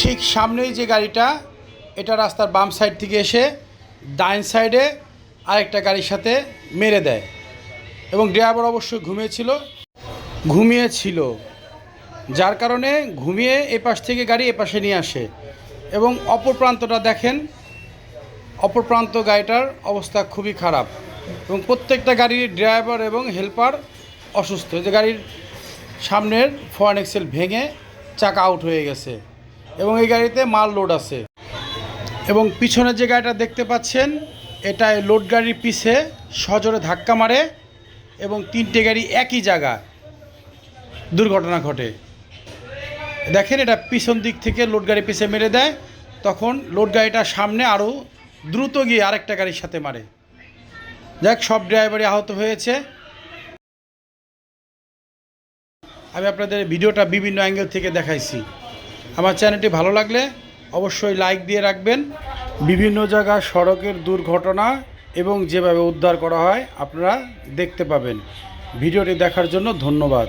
ঠিক সামনেই যে গাড়িটা, এটা রাস্তার বাম সাইড থেকে এসে ডাইন সাইডে আরেকটা গাড়ির সাথে মেরে দেয় এবং ড্রাইভার অবশ্যই ঘুমিয়েছিল। ঘুমিয়েছিল, যার কারণে ঘুমিয়ে এ পাশ থেকে গাড়ি এ পাশে নিয়ে আসে এবং অপর প্রান্তটা দেখেন, অপর প্রান্ত গাড়িটার অবস্থা খুবই খারাপ এবং প্রত্যেকটা গাড়ির ড্রাইভার এবং হেল্পার অসুস্থ। যে গাড়ির সামনের ফরেন এক্সেল ভেঙে চাকা আউট হয়ে গেছে। এবং এই গাড়িতে মাল লোড আছে। এবং পিছনের যে গাড়িটা দেখতে পাচ্ছেন, এটায় লোড গাড়ির পিছে সজোরে ধাক্কা মারে এবং তিনটে গাড়ি একই জায়গা দুর্ঘটনা ঘটে। দেখেন, এটা পিছন দিক থেকে লোড গাড়ি পিছে মেরে দেয়, তখন লোড গাড়িটা সামনে আরও দ্রুত গিয়ে আরেকটা গাড়ির সাথে মারে। যাক, সব ড্রাইভারই আহত হয়েছে। আমি আপনাদের ভিডিওটা বিভিন্ন অ্যাঙ্গেল থেকে দেখাইছি। আমার চ্যানেলটি ভালো লাগলে অবশ্যই লাইক দিয়ে রাখবেন। বিভিন্ন জায়গায় সড়কের দুর্ঘটনা এবং যেভাবে উদ্ধার করা হয় আপনারা দেখতে পাবেন। ভিডিওটি দেখার জন্য ধন্যবাদ।